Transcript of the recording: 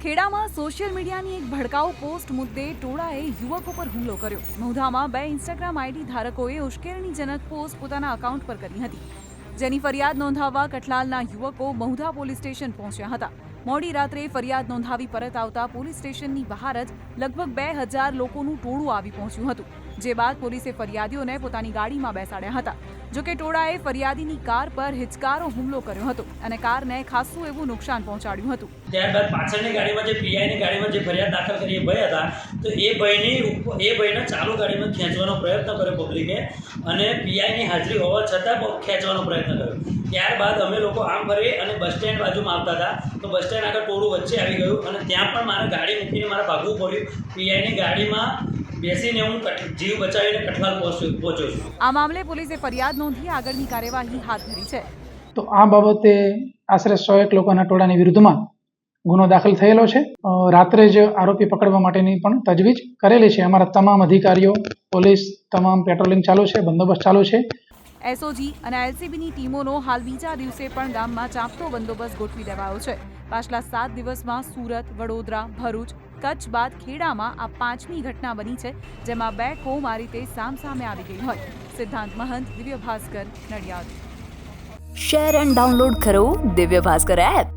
ખેડામાં social મીડિયાની એક ભડકાઉ post મુદ્દે ટોળાએ યુવકો પર હુમલો કર્યો. મહુધામાં બે ઇન્સ્ટાગ્રામ આઈડી ધારકોએ ઉશ્કેરણીજનક પોસ્ટ પોતાના એકાઉન્ટ પર કરી હતી. જેની ફરિયાદ નોંધાવવા કઠલાલના યુવકો મહુધા પોલીસ સ્ટેશન પહોંચ્યા હતા. મોડી રાત્રે ફરિયાદ નોંધાવી પરત આવતા પોલીસ સ્ટેશનની બહાર જ લગભગ બે હજાર લોકોનું ટોળું આવી પહોંચ્યું હતું, જે બાદ પોલીસે ફરિયાદીઓને પોતાની ગાડીમાં બેસાડ્યા હતા. જોકે ટોળાએ ફરિયાદીની કાર પર હિચકારો હુમલો કર્યો હતો અને કારને ખાસ્સું એવું નુકસાન પહોંચાડ્યું હતું. ત્યારબાદ પાછળની ગાડીમાં જે પીઆઈની ગાડીમાં જે ફરિયાદ દાખલ કરી ભાઈ હતા, તો એ ભાઈની એ ભાઈને ચાલુ ગાડીમાં ખેંચવાનો પ્રયત્ન કર્યો પબ્લિકે અને પીઆઈની હાજરી હોવા છતાં ખેંચવાનો પ્રયત્ન કર્યો ત્યારબાદ અમે લોકો આમ ફરી અને બસ સ્ટેન્ડ બાજુમાં આવતા હતા. તો બસ સ્ટેન્ડ આગળ ટોળું વચ્ચે આવી ગયું અને ત્યાં પણ મારે ગાડી મૂકીને મારે ભાગવું પડ્યું. પીઆઈની ગાડીમાં બેસીને હું જીવ બચાવીને કઠલાલ પહોંચ્યો પહોંચ્યો છું. આ મામલે પોલીસે ફરિયાદ નોંધી આગળની કાર્યવાહી હાથ ધરી છે. તો આ બાબતે આશરે સો એક લોકોના ટોળાની વિરુદ્ધમાં ગુનો દાખલ થયેલો છે. રાત્રે જ આરોપી પકડવા માટેની પણ તજવીજ કરેલી છે. અમારા તમામ અધિકારીઓ પોલીસ તમામ પેટ્રોલિંગ ચાલુ છે બંદોબસ્ત ચાલુ છે. એસઓજી અને એલસીબીની ટીમોનો હાલ બીજા દિવસે પણ ગામમાં ચાંપતો બંદોબસ્ત ગોઠવી દેવાયો છે. પાછલા સાત દિવસમાં સુરત, વડોદરા, ભરૂચ, કચ્છ બાદ ખેડામાં આ પાંચમી ઘટના બની છે, જેમાં બે કોમ આ રીતે સામસામે આવી ગઈ હોય. Siddhant Mahant Divya Bhaskar Nadiad. Share and download કરો દિવ્ય ભાસ્કર એપ.